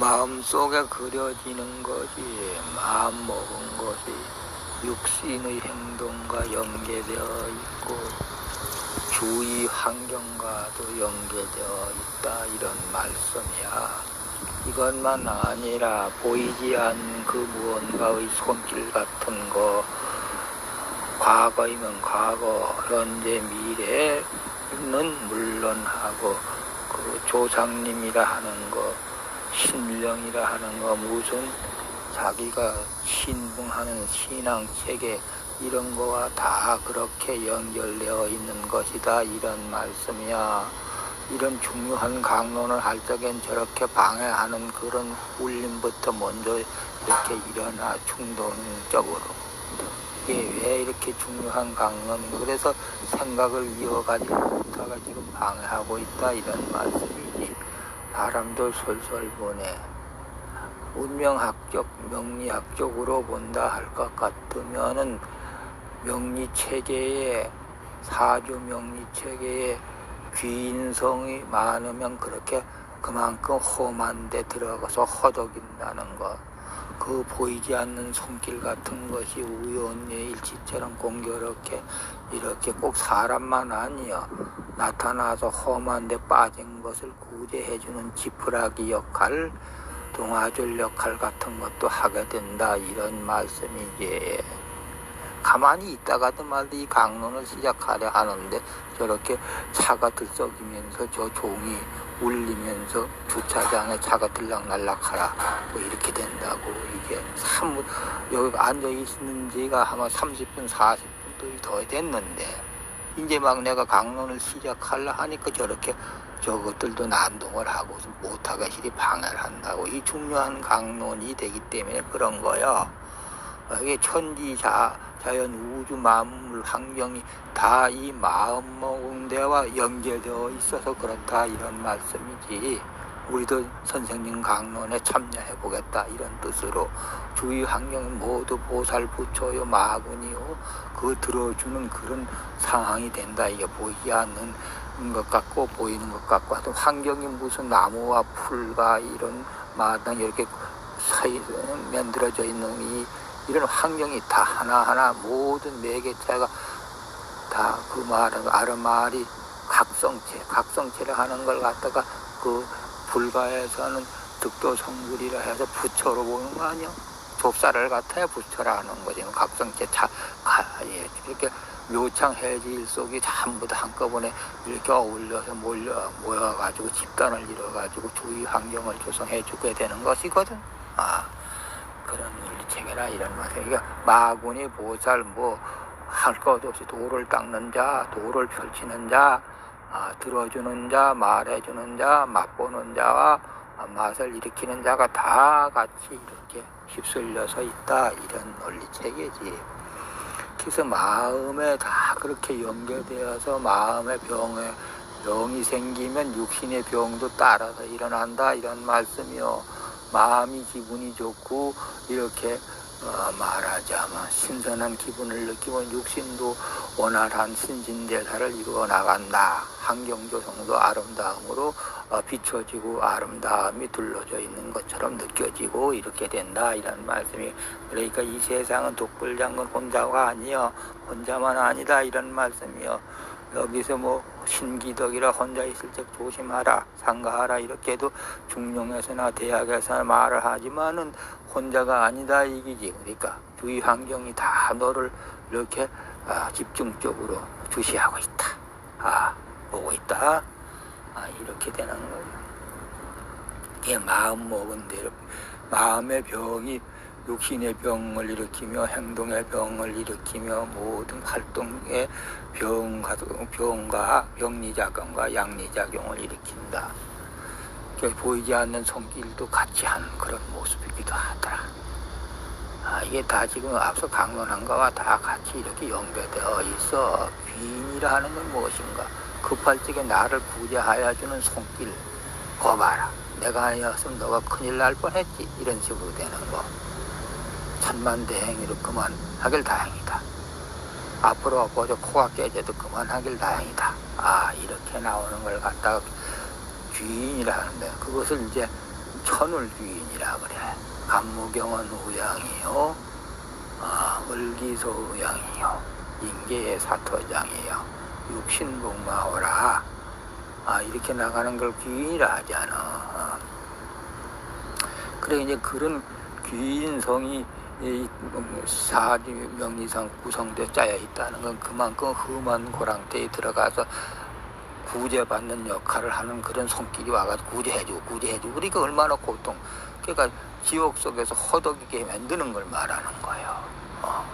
마음속에 그려지는 것이 마음 먹은 것이 육신의 행동과 연계되어 있고 주위 환경과도 연계되어 있다 이런 말씀이야. 이것만 아니라 보이지 않는 그 무언가의 손길 같은 거 과거이면 과거, 현재, 미래는 물론하고 그 조상님이라 하는 거, 신령이라 하는 거, 무슨 자기가 신봉하는 신앙 체계 이런 거와 다 그렇게 연결되어 있는 것이다 이런 말씀이야. 이런 중요한 강론을 할 적엔 저렇게 방해하는 그런 울림부터 먼저 이렇게 일어나 충동적으로. 이게 왜 이렇게 중요한 강론이 그래서 생각을 이어가지 못하가 지금 방해하고 있다 이런 말씀이지 바람도 솔솔 보내 운명학적 명리학적으로 본다 할 것 같으면은 명리 체계에 사주 명리 체계에 귀인성이 많으면 그렇게 그만큼 험한 데 들어가서 허덕인다는 것. 그 보이지 않는 손길 같은 것이 우연의 일치처럼 공교롭게 이렇게 꼭 사람만 아니여 나타나서 험한 데 빠진 것을 구제해주는 지푸라기 역할, 동아줄 역할 같은 것도 하게 된다 이런 말씀이지. 가만히 있다가도 말도 이 강론을 시작하려 하는데 저렇게 차가 들썩이면서 저 종이 울리면서 주차장에 차가 들락날락하라 뭐 이렇게 된다고 이게 참 여기 앉아 있는 지가 아마 30분 40분도 더 됐는데 이제 막 내가 강론을 시작하려 하니까 저렇게 저것들도 난동을 하고 못하게 실이 방해를 한다고 이 중요한 강론이 되기 때문에 그런 거야. 이게 천지 자, 자연 우주 만물 환경이 다 이 마음 먹은 데와 연결되어 있어서 그렇다 이런 말씀이지. 우리도 선생님 강론에 참여해 보겠다 이런 뜻으로 주위 환경 모두 보살 부처요 마군이요 그 들어주는 그런 상황이 된다. 이게 보이지 않는 것 같고 보이는 것 같고 하여튼 환경이 무슨 나무와 풀과 이런 마당 이렇게 사이 만들어져 있는 이 이런 환경이 다 하나하나 모든 매개체가 다 그 말은 아르마리 각성체, 각성체를 하는 걸 갖다가 그 불가에서는 득도성불이라 해서 부처로 보는 거 아니야? 좁쌀을 갖다야 부처라 하는 거지. 각성체 차, 가, 예, 이렇게 묘창 해지 일속이 전부 다 한꺼번에 이렇게 어울려서 몰려, 모여가지고 집단을 이뤄가지고 주위 환경을 조성해 주게 되는 것이거든. 아, 체계라 이런 말이에요. 그러니까 마군이 보살 뭐 할 것 없이 도를 닦는 자, 도를 펼치는 자, 아, 들어주는 자, 말해주는 자, 맛보는 자와 맛을 일으키는 자가 다 같이 이렇게 휩쓸려서 있다 이런 논리 체계지. 그래서 마음에 다 그렇게 연결되어서 마음의 병에 병이 생기면 육신의 병도 따라서 일어난다 이런 말씀이요. 마음이 기분이 좋고 이렇게 어, 말하자면 신선한 기분을 느끼면 육신도 원활한 신진대사를 이루어 나간다. 환경조성도 아름다움으로 어, 비춰지고 아름다움이 둘러져 있는 것처럼 느껴지고 이렇게 된다. 이런 말씀이 그러니까 이 세상은 독불장군 혼자가 아니여 혼자만 아니다 이런 말씀이요. 여기서 뭐 신기덕이라 혼자 있을 적 조심하라 상가하라. 이렇게 도 중용에서나 대학에서나 말을 하지만은 혼자가 아니다 이기지. 그러니까 주위 환경이 다 너를 이렇게 아, 집중적으로 주시하고 있다. 아 보고 있다. 아 이렇게 되는 거예요. 이게 마음 먹은 대로 마음의 병이 육신의 병을 일으키며 행동의 병을 일으키며 모든 활동의 병과, 병과 병리작용과 양리작용을 일으킨다. 보이지 않는 손길도 같이 하는 그런 모습이기도 하더라. 아, 이게 다 지금 앞서 강론한 거와 다 같이 이렇게 연결되어 있어. 귀인이라 하는 건 무엇인가? 급할 적에 나를 구제하여 주는 손길. 거 봐라. 내가 아니었으면 너가 큰일 날 뻔했지. 이런 식으로 되는 거. 천만대행으로 그만하길 다행이다. 앞으로 보죠 코가 깨져도 그만하길 다행이다. 아 이렇게 나오는 걸 갖다가 귀인이라 하는데 그것을 이제 천울귀인이라 그래. 간무경은 우양이요. 아, 을기소 우양이요. 인계의 사토장이요. 육신복마오라. 아, 이렇게 나가는 걸 귀인이라 하잖아. 어. 그래, 이제 그런 귀인성이 이 사지 명리상 구성되어 짜여 있다는 건 그만큼 험한 고랑대에 들어가서 구제받는 역할을 하는 그런 손길이 와가지고 구제해주고 구제해주고 그러니까 얼마나 고통. 그러니까 지옥 속에서 허덕이게 만드는 걸 말하는 거예요. 어.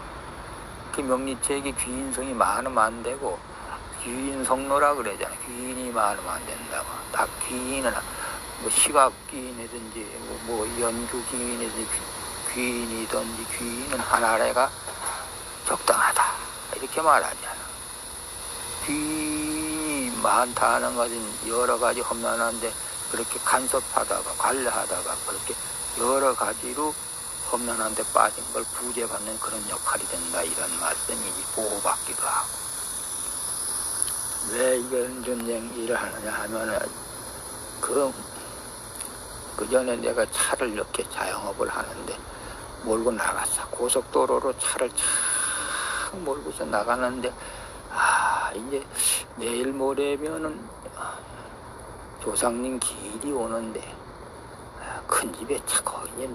그 명리책이 귀인성이 많으면 안 되고 귀인성로라 그러잖아 귀인이 많으면 안 된다고. 다 귀인은 뭐 시각 귀인이든지 뭐, 뭐 연주 귀인이든지 귀- 귀인이든지 귀인은 하나래가 적당하다. 이렇게 말하잖아 귀인이 많다는 것은 여러 가지 험난한데 그렇게 간섭하다가 관리하다가 그렇게 여러 가지로 험난한데 빠진 걸 구제받는 그런 역할이 된다. 이런 말씀이지 보호받기도 하고. 왜 이런 전쟁 일을 하느냐 하면은 그, 그 전에 내가 차를 이렇게 자영업을 하는데 몰고 나갔어 고속도로로 차를 착 몰고서 나가는데 아 이제 내일 모레면은 조상님 길이 오는데 아, 큰 집에 차 거기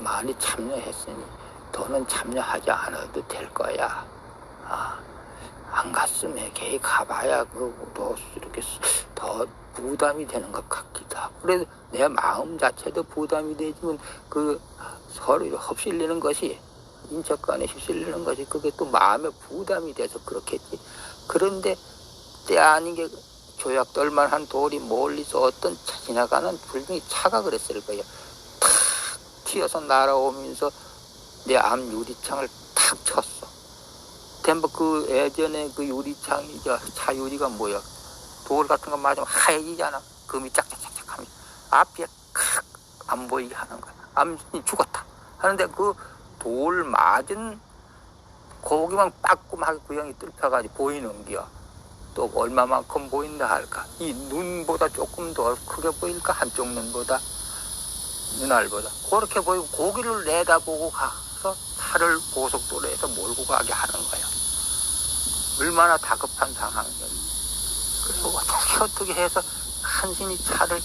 많이 참여했으니 더는 참여하지 않아도 될 거야. 아, 안 갔으면 걔 가봐야 그더 이렇게 더 부담이 되는 것 같기 도 하고 그래도 내 마음 자체도 부담이 되지만 그 서로 흡실리는 것이 인척 간에 휩쓸리는 것이 그게 또 마음에 부담이 돼서 그렇겠지. 그런데 때 아닌 게 조약 떨만한 돌이 멀리서 어떤 차 지나가는 불등이 차가 그랬을 거예요. 탁 튀어서 날아오면서 내 앞 유리창을 탁 쳤어. 덴버 그 예전에 그 유리창이 저 차 유리가 뭐야? 돌 같은 거 맞으면 하얘지잖아. 금이 짝짝짝짝 하면 앞이 칵안 보이게 하는 거야. 암이 죽었다. 하는데 그 돌 맞은 고기만 빠끔하게 구형이 뚫혀가지고 보이는 게요. 또 얼마만큼 보인다 할까? 이 눈보다 조금 더 크게 보일까? 한쪽 눈보다? 눈알보다? 그렇게 보이고 고기를 내다보고 가서 차를 고속도로에서 몰고 가게 하는 거예요. 얼마나 다급한 상황이에요. 그래서 어떻게 어떻게 해서 간신히 차를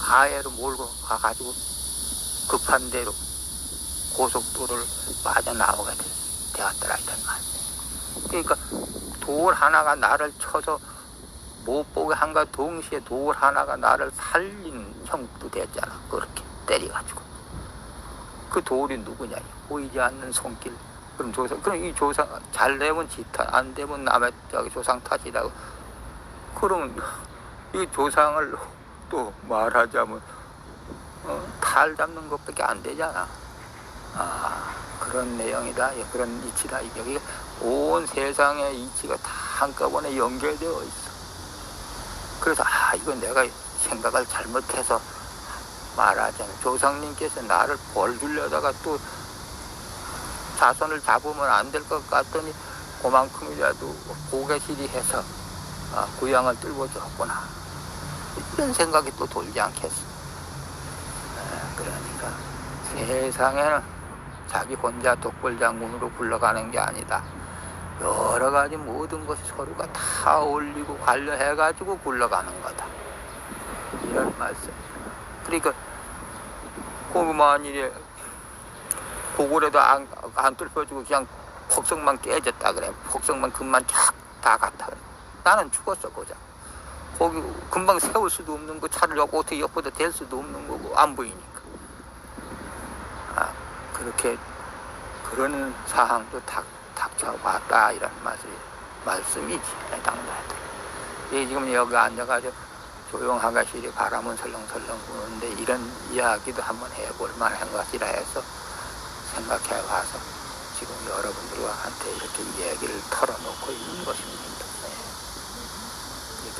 가해로 몰고 가가지고 급한 대로 고속도로를 빠져나오게 되- 되었더라 이런 말이에요. 그러니까 돌 하나가 나를 쳐서 못 보게 한가 동시에 돌 하나가 나를 살린 형도 됐잖아. 그렇게 때려가지고. 그 돌이 누구냐? 보이지 않는 손길. 그럼 조상, 그럼 이 조상, 잘 되면 지 탓, 안 되면 남의 조상 탓이라고. 그러면 이 조상을 또 말하자면, 어, 탈 잡는 것밖에 안 되잖아. 아, 그런 내용이다. 예, 그런 이치다. 여기 온 세상의 이치가 다 한꺼번에 연결되어 있어. 그래서 아, 이건 내가 생각을 잘못해서 말하자면 조상님께서 나를 벌 주려다가 또 자손을 잡으면 안 될 것 같더니 그만큼이라도 고개실이 해서 아, 구양을 들고 줬구나. 이런 생각이 또 돌지 않겠어. 아, 그러니까 세상에는 자기 혼자 독불장군으로 굴러가는 게 아니다. 여러 가지 모든 것이 서로가 다 어울리고 관련해가지고 굴러가는 거다. 이런 말씀. 그러니까, 그 만일에 고골에도 안, 안 뚫혀주고 그냥 폭성만 깨졌다 그래. 폭성만 금만 쫙 다 갔다 그래. 나는 죽었어, 고작. 거기 금방 세울 수도 없는 거 차를 옆 어떻게 옆보다 댈 수도 없는 거고 안 보이니까. 아, 그렇게 그런 사항도 닥, 닥쳐봤다 이런 말씀, 말씀이지 해당자들. 이 지금 여기 앉아가지고 조용하가 시리 바람은 설렁설렁 부는데 이런 이야기도 한번 해볼 만한 것이라 해서 생각해 봐서 지금 여러분들과 한테 이렇게 이야기를 털어놓고 있는 것입니다.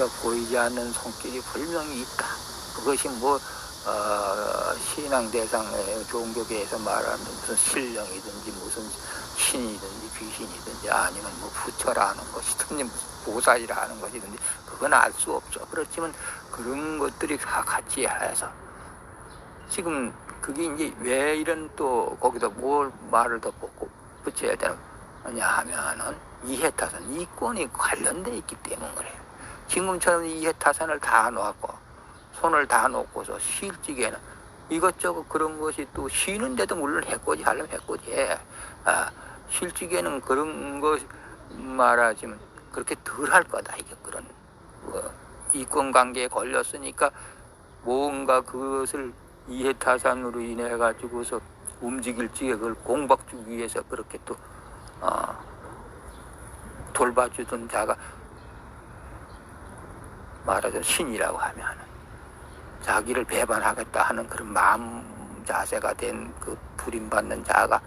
네. 그러니까 보이지 않는 손길이 분명히 있다. 그것이 뭐 어, 신앙 대상의 종교계에서 말하는 무슨 신령이든지 무슨 신이든지 귀신이든지 아니면 뭐 부처라는 것이든지 무슨 보살이라는 것이든지 그건 알 수 없죠. 그렇지만 그런 것들이 다 같이 해서 지금 그게 이제 왜 이런 또 거기다 뭘 말을 더 붙여야 되느냐 하면은 이해타산 이권이 관련돼 있기 때문에 그래요. 지금처럼 이해타산을 다 놓았고 손을 다 놓고서 실직에는 이것저것 그런 것이 또 쉬는데도 물론 해코지 하려면 해코지 해. 아, 실직에는 그런 것 말하자면 그렇게 덜 할 거다 이게 그런 뭐 이권 관계에 걸렸으니까 뭔가 그것을 이해타산으로 인해 가지고서 움직일 지에 그걸 공박 주기 위해서 그렇게 또 어, 돌봐주던 자가 말하자면 신이라고 하면 자기를 배반하겠다 하는 그런 마음 자세가 된 그 불임받는 자가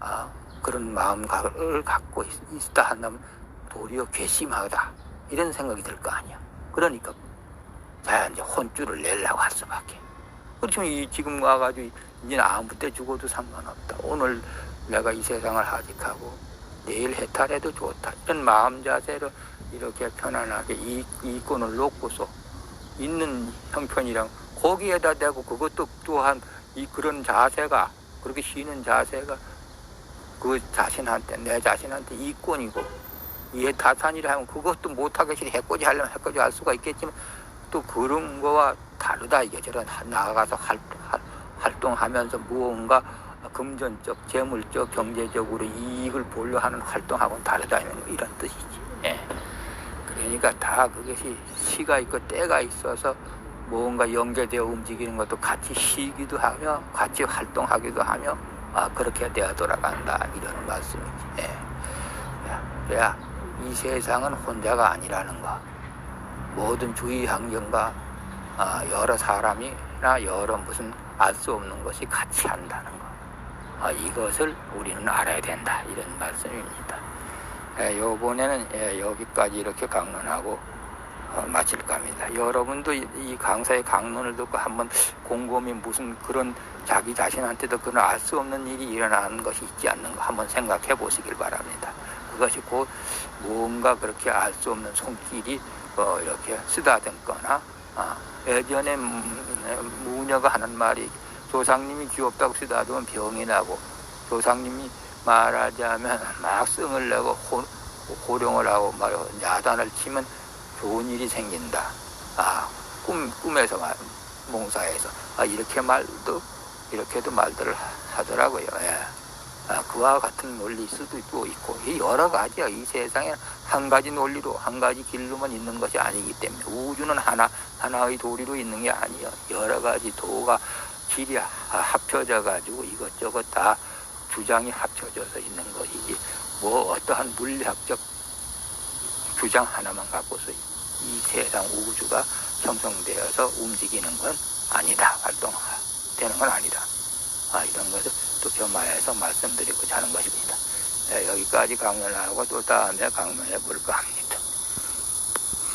아, 그런 마음을 갖고 있, 있다 한다면 도리어 괘씸하다 이런 생각이 들 거 아니야. 그러니까 자 이제 혼쭐을 내려고 할 수밖에. 그렇지만 이 지금 와가지고 이제 아무 때 죽어도 상관없다. 오늘 내가 이 세상을 하직하고 내일 해탈해도 좋다. 이런 마음 자세로 이렇게 편안하게 이 이권을 놓고서 있는 형편이랑 거기에다 대고 그것도 또한 이 그런 자세가 그렇게 쉬는 자세가 그 자신한테 내 자신한테 이권이고 이해 타산이라 하면 그것도 못하겠지 해코지 하려면 해코지 할 수가 있겠지만 또 그런 거와 다르다 이게 저런 나아가서 활, 활, 활동하면서 무언가 금전적, 재물적, 경제적으로 이익을 보려 하는 활동하고는 다르다 이런 뜻이지. 예. 그러니까 다 그것이 시가 있고 때가 있어서 뭔가 연계되어 움직이는 것도 같이 쉬기도 하며 같이 활동하기도 하며 아 그렇게 되어 돌아간다 이런 말씀이지. 예. 야, 그래야 이 세상은 혼자가 아니라는 거. 모든 주위 환경과 아, 여러 사람이나 여러 무슨 알 수 없는 것이 같이 한다는 거. 아, 이것을 우리는 알아야 된다 이런 말씀입니다. 예, 요번에는 예, 여기까지 이렇게 강론하고 어, 마칠까 합니다. 여러분도 이, 이 강사의 강론을 듣고 한번 곰곰이 무슨 그런 자기 자신한테도 그런 알 수 없는 일이 일어나는 것이 있지 않는가 한번 생각해 보시길 바랍니다. 그것이 곧 뭔가 그렇게 알 수 없는 손길이 어, 이렇게 쓰다듬거나 아, 예전에 음, 무녀가 하는 말이 조상님이 귀엽다고 쓰다듬으면 병이 나고 조상님이 말하자면 막 성을 내고 호, 호령을 하고 말 야단을 치면 좋은 일이 생긴다. 아, 꿈, 꿈에서 말, 몽사에서. 아, 이렇게 말도, 이렇게도 말들을 하더라고요. 예. 아, 그와 같은 논리 수도 또 있고, 이 여러 가지야. 이 세상에 한 가지 논리로, 한 가지 길로만 있는 것이 아니기 때문에, 우주는 하나, 하나의 도리로 있는 게 아니야. 여러 가지 도가 길이 합쳐져 가지고 이것저것 다 주장이 합쳐져서 있는 것이지, 뭐 어떠한 물리학적 주장 하나만 갖고서 이 세상 우주가 형성되어서 움직이는 건 아니다. 활동되는 건 아니다. 아, 이런 것을 또 겸하여서 말씀드리고자 하는 것입니다. 네, 여기까지 강론하고 또 다음에 강론해 볼까 합니다.